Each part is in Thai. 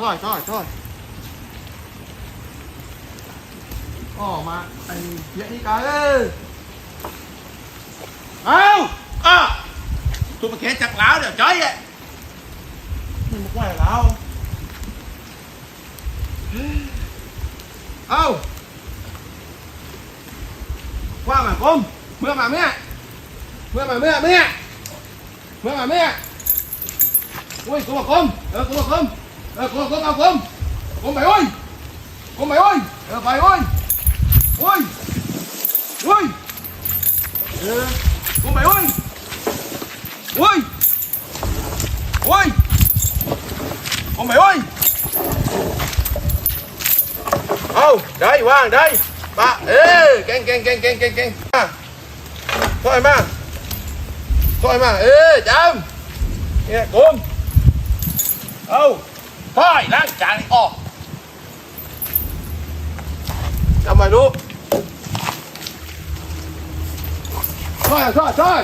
ช่อยช่อยช่อยอ๋อมาไอ้เหี้ยนี่กันเอ้ยเอาอ้าตัวมาเข็นจากลาวเดี๋ยวจ้อยอะนี่มันไหวแล้วเอาว่ามาก้มเมื่อมาเมื่อเมื่อมาเมื่อเมื่อเมื่อมาเมื่ออุ้ยกูมาก้มเออกูมาก้มเออกูมาก้มเอาก้ม Ê, con, con, con, con Con mày ơi. Con mày ơi. Ê, mày ơi. Ôi Ôi Ê, Con mày ơi. Ôi Ôi Con mày ơi. Ô, oh, đây Hoàng, đây. Ba, ê, keng, keng, keng, keng, keng, keng. À. Thôi mà. Thôi mà, ê, chăm Nghe, yeah, côn oh. พ่อยล้างจานออกทำไมลูกช่วยช่วยช่วย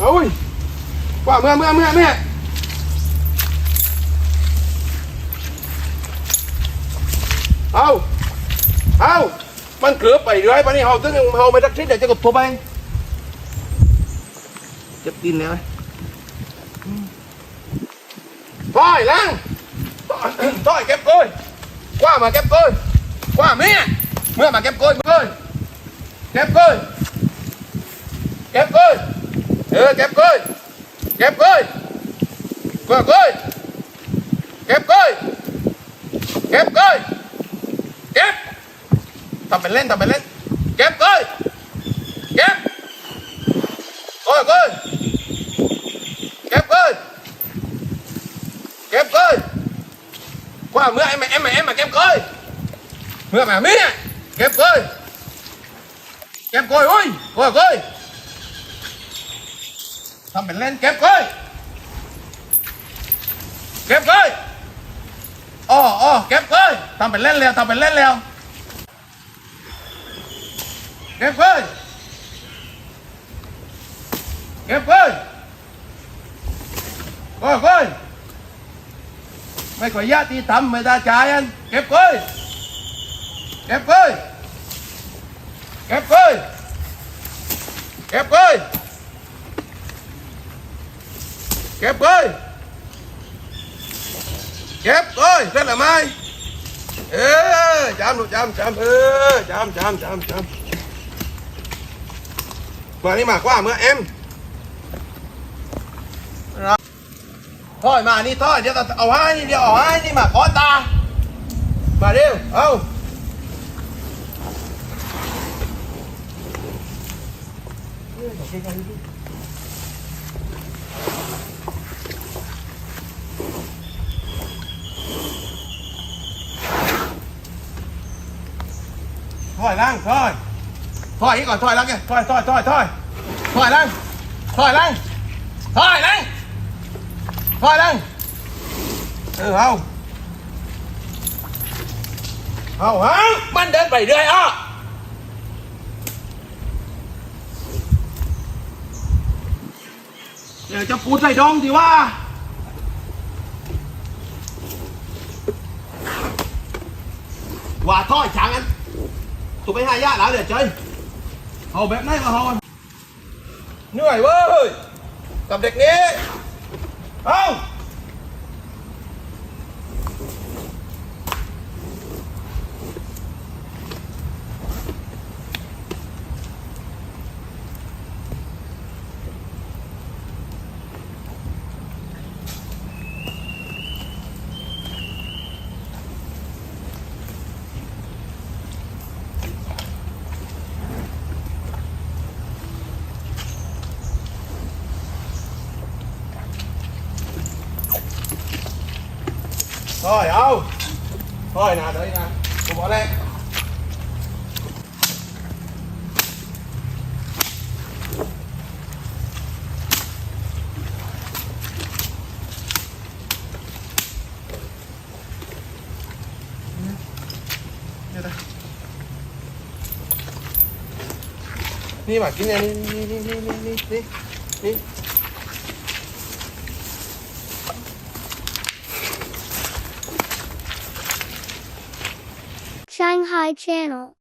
เอ้ยว่าเมื่อเมื่อเมื่อเมื่อเอาเอามันเกลือไปเรื่ยปะนี่เฮาตึ้งเฮาไม่ตักทิศเดี๋ยวจะกดทัวไปจ็บตีนเลยไ Rồi lăng! Rồi kép côi! Qua mà kép côi! Qua mía Mưa mà kép côi côi Kép côi! Kép côi! Ừ kép côi! Kép côi! Vừa côi! Kép côi! Kép côi! Kép Tập mình lên, tập mình lên! Kép côi! Qua mưa em mà em mà em mà, kem coi mưa mà, mía. Kem coi kem coi ôi coi coi thằng mình lên kem coi kem coi ồ ờ, ồ ờ, kem coi thằng mình lên leo thằng mình lên leo kem coi kem coi coi coi ไม่ขอญาติธรรมไม่ได้ใจายอันเก็บก้อยเก็บก้อยเก็บก้อยเก็บก้อยเก็บก้อยเก็บก้อยเสร็จแล้วไหมเออจำหนูจำจำเออจำจำจำจำกว่านี้มากกว่าเมื่อเอ็ม ถอยมานี่ถอยเดี๋ยวเอาให้นี่เดี๋ยวเอาให้นี่มาก้อตา มาเร็ว เอาถอยล่างถอยถอยอีกก่อนถอยล่างแกถอยถอยถอยถอยถอยล่างถอยล่างถอยล่าง อดังเออเอาเอาฮะมันเดินไปเรื่อยอะเดี๋ยวจะปูใส่ดองสิว่าว่าท่อยช้างอันถูกไปหายาแล้วเดี๋ยวเจ้เอาแบบไหนมาเอาเหนื่อยเว้ยกับเด็กนี้ เอ้า Thôi không? Thôi nè đợi nè Cô bỏ lên. Đi mà kín này đi đi đi đi đi đi đi. Hi channel.